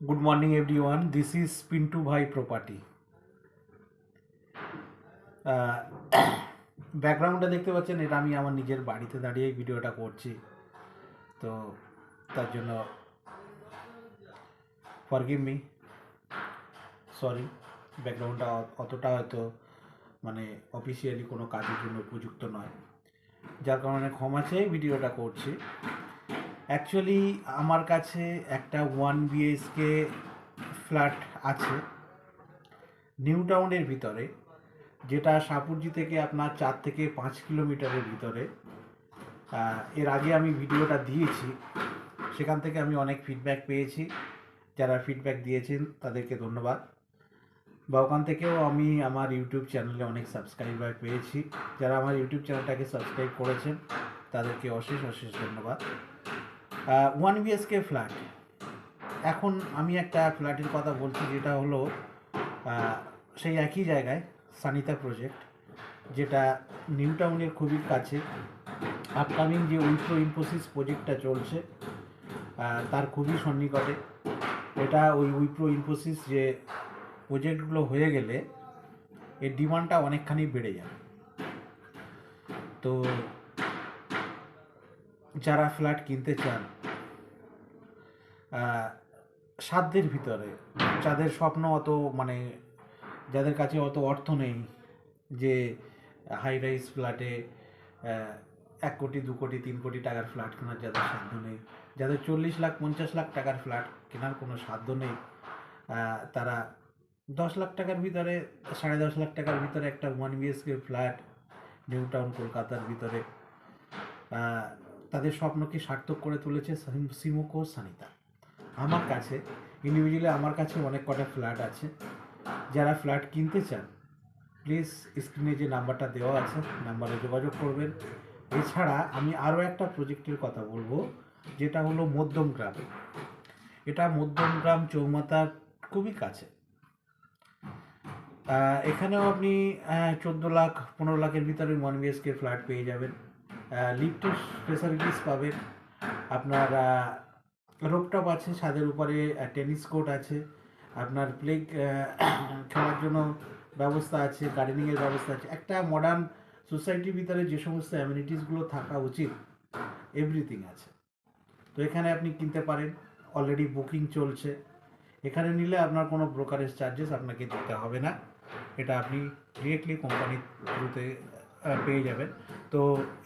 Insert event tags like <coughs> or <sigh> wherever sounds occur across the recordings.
Good morning, everyone. This is Pintu Bhai Property. <coughs> ব্যাকগ্রাউন্ডটা দেখতে পাচ্ছেন এটা আমি আমার নিজের বাড়িতে দাঁড়িয়ে ভিডিওটা করছি তো তার জন্য ফরগিভ মি সরি ব্যাকগ্রাউন্ডটা অতটা হয়তো মানে অফিসিয়ালি কোনো কাজের জন্য উপযুক্ত নয় যার কারণে ক্ষমা চেয়ে ভিডিওটা করছি অ্যাকচুয়ালি আমার কাছে একটা ওয়ান বিএসকে ফ্ল্যাট আছে নিউ টাউনের ভিতরে, যেটা সাপুরজি থেকে আপনার চার থেকে পাঁচ কিলোমিটারের ভিতরে। এর আগে আমি ভিডিওটা দিয়েছি, সেখান থেকে আমি অনেক ফিডব্যাক পেয়েছি। যারা ফিডব্যাক দিয়েছেন, তাদেরকে ধন্যবাদ। বা ওখান থেকেও আমি আমার ইউটিউব চ্যানেলে অনেক সাবস্ক্রাইবার পেয়েছি। যারা আমার ইউটিউব চ্যানেলটাকে সাবস্ক্রাইব করেছেন, তাদেরকে অশেষ অশেষ ধন্যবাদ। ওয়ান বিএসকে ফ্ল্যাট এখন আমি একটা ফ্ল্যাটের কথা বলছি, যেটা হলো সেই একই জায়গায় সানিতা প্রজেক্ট যেটা নিউ টাউনের খুবই কাছে। আপকামিং যে উইপ্রো ইনফোসিস প্রজেক্টটা চলছে তার খুবই সন্নিকটে। এটা ওই উইপ্রো ইনফোসিস যে প্রজেক্টগুলো হয়ে গেলে, এর ডিমান্ডটা অনেকখানি বেড়ে যাবে। তো যারা ফ্ল্যাট কিনতে চান সাধ্যের ভিতরে, যাদের স্বপ্ন অত মানে যাদের কাছে অত অর্থ নেই যে হাই রাইজ ফ্ল্যাটে এক কোটি, দু কোটি, তিন কোটি টাকার ফ্ল্যাট কেনার যাদের সাধ্য নেই, যাদের চল্লিশ লাখ, পঞ্চাশ লাখ টাকার ফ্ল্যাট কেনার কোনো সাধ্য নেই তারা দশ লাখ টাকার ভিতরে, সাড়ে দশ লাখ টাকার ভিতরে একটা one BHK flat new town কলকাতার ভিতরে তাদের স্বপ্নকে সার্থক করে তুলেছে সিম- সিমুকো সানিতা। আমার কাছে ইন্ডিভিজুয়ালি আমার কাছে অনেক কটা ফ্ল্যাট আছে। যারা ফ্ল্যাট কিনতে চান প্লিজ স্ক্রিনে যে নাম্বারটা দেওয়া আছে নাম্বারে যোগাযোগ করবেন। এছাড়া আমি আরও একটা প্রজেক্টের কথা বলব, যেটা হলো মধ্যমগ্রাম এটা মধ্যমগ্রাম চৌমাতার খুবই কাছে। এখানেও আপনি চোদ্দ লাখ, পনেরো লাখের ভিতরে ওয়ান বিএসকে ফ্ল্যাট পেয়ে যাবেন। লিফটের ফেসিলিটিস পাবেন। আপনার রোপটপ আছে, ছাদের উপরে টেনিস কোর্ট আছে। আপনার প্লে খেলার জন্য ব্যবস্থা আছে গার্ডেনিংয়ের ব্যবস্থা আছে। একটা মডার্ন সোসাইটির ভিতরে যে সমস্ত অ্যামিনিটিসগুলো থাকা উচিত এভরিথিং আছে। তো এখানে আপনি কিনতে পারেন অলরেডি বুকিং চলছে। এখানে নিলে আপনার কোনো ব্রোকারেজ চার্জেস আপনাকে দিতে হবে না। এটা আপনি ডিরেক্টলি কোম্পানির থ্রুতে পেয়ে যাবেন। তো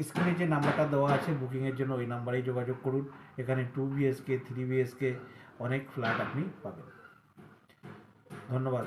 স্ক্রিনে যে নাম্বারটা দেওয়া আছে, বুকিংয়ের জন্য ওই নাম্বারেই যোগাযোগ করুন। এখানে টু বিএসকে থ্রি বিএসকে অনেক ফ্ল্যাট আপনি পাবেন। ধন্যবাদ।